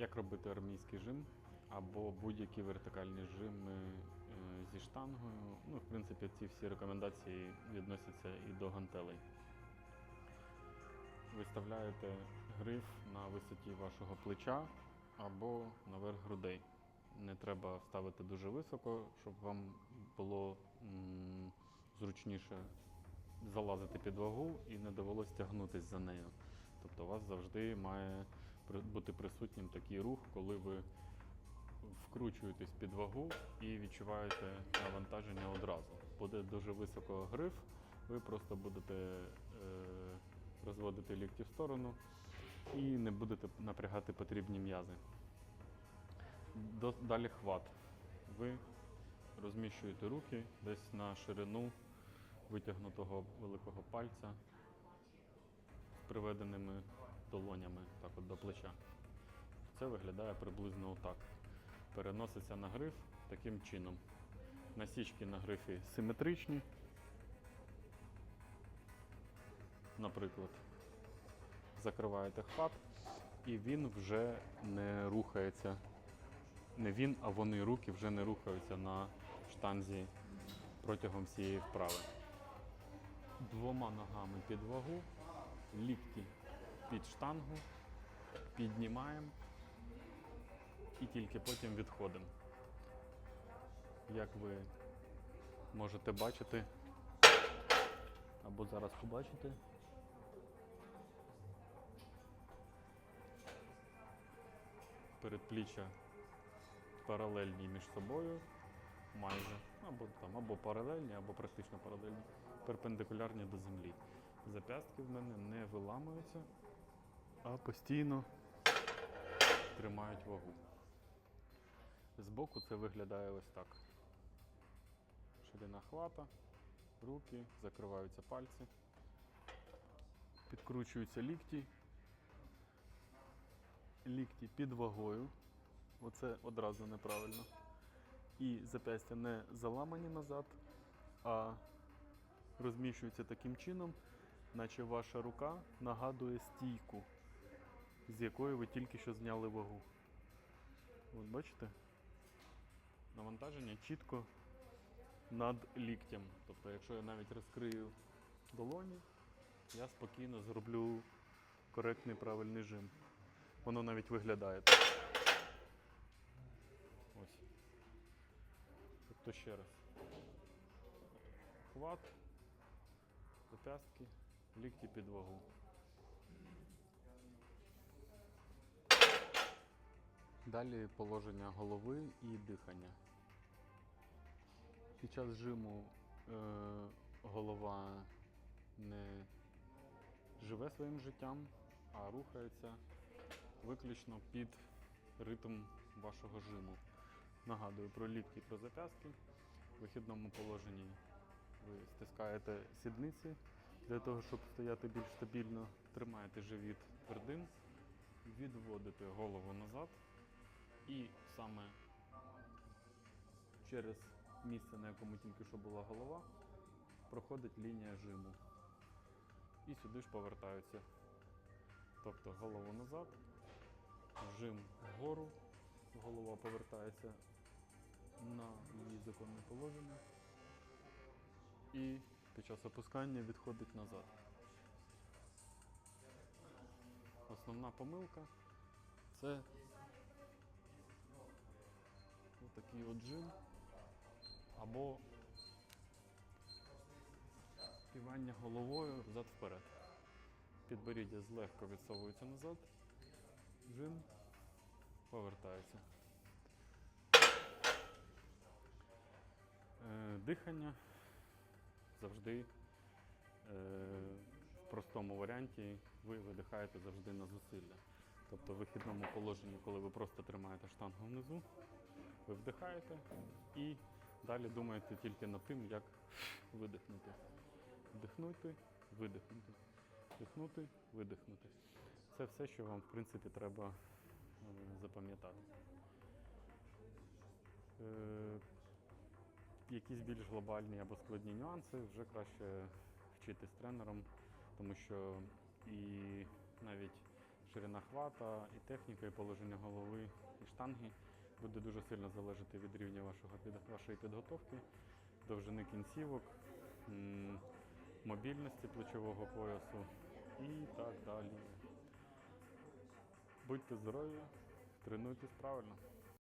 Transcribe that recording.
Як робити армійський жим або будь-які вертикальні жими е, зі штангою. Ну, в принципі, ці всі рекомендації відносяться і до гантелей. Виставляєте гриф на висоті вашого плеча або наверх грудей. Не треба ставити дуже високо, щоб вам було м, зручніше залазити під вагу і не довелося тягнутися за нею. Тобто у вас завжди має бути присутнім такий рух, коли ви вкручуєтесь під вагу і відчуваєте навантаження одразу. Буде дуже високо гриф, ви просто будете е, розводити лікті в сторону і не будете напрягати потрібні м'язи. Далі хват. Ви розміщуєте руки десь на ширину витягнутого великого пальця приведеними долонями так от до плеча. Це виглядає приблизно отак. Переноситься на гриф таким чином. Насічки на грифі симетричні. Наприклад, закриваєте хват, і він вже не рухається. Не він, а вони руки вже не рухаються на штанзі протягом всієї вправи. Двома ногами під вагу, лікті під штангу, піднімаємо і тільки потім відходимо. Як ви можете бачити, або зараз побачите, передпліччя паралельні між собою, майже, або там, або паралельні, або практично паралельні, перпендикулярні до землі. Зап'ястки в мене не виламуються, а постійно тримають вагу. Збоку це виглядає ось так. Ширина хвата, руки, закриваються пальці, підкручуються лікті, лікті під вагою. Оце одразу неправильно. І зап'ястя не заламані назад, а розміщуються таким чином, наче ваша рука нагадує стійку, з якої ви тільки що зняли вагу. От бачите? Навантаження чітко над ліктем. Тобто, якщо я навіть розкрию долоні, я спокійно зроблю коректний правильний жим. Воно навіть виглядає. Ось. Тобто ще раз. Хват, зап'ястки, лікті під вагу. Далі положення голови і дихання. Під час жиму е, голова не живе своїм життям, а рухається виключно під ритм вашого жиму. Нагадую про лікті про зап'ястки. В вихідному положенні ви стискаєте сідниці для того, щоб стояти більш стабільно, тримаєте живіт твердим, відводите голову назад і саме через місце, на якому тільки що була голова, проходить лінія жиму. І сюди ж повертаються. Тобто голову назад, жим вгору, голова повертається на її законне положення і під час опускання відходить назад. Основна помилка це такий от жим або співання головою взад вперед. Підборіддя злегка відсовується назад, жим повертається. Е, Дихання завжди е, в простому варіанті ви видихаєте завжди на зусилля. Тобто в вихідному положенні, коли ви просто тримаєте штангу внизу, ви вдихаєте і далі думаєте тільки над тим, як видихнути. Вдихнути, видихнути, вдихнути, видихнути. Це все, що вам, в принципі, треба запам'ятати. Е, якісь більш глобальні або складні нюанси вже краще вчитись тренером, тому що і навіть ширина хвата, і техніка, і положення голови, і штанги буде дуже сильно залежати від рівня вашого вашої підготовки, довжини кінцівок, мобільності плечового поясу і так далі. Будьте здорові, тренуйтесь правильно.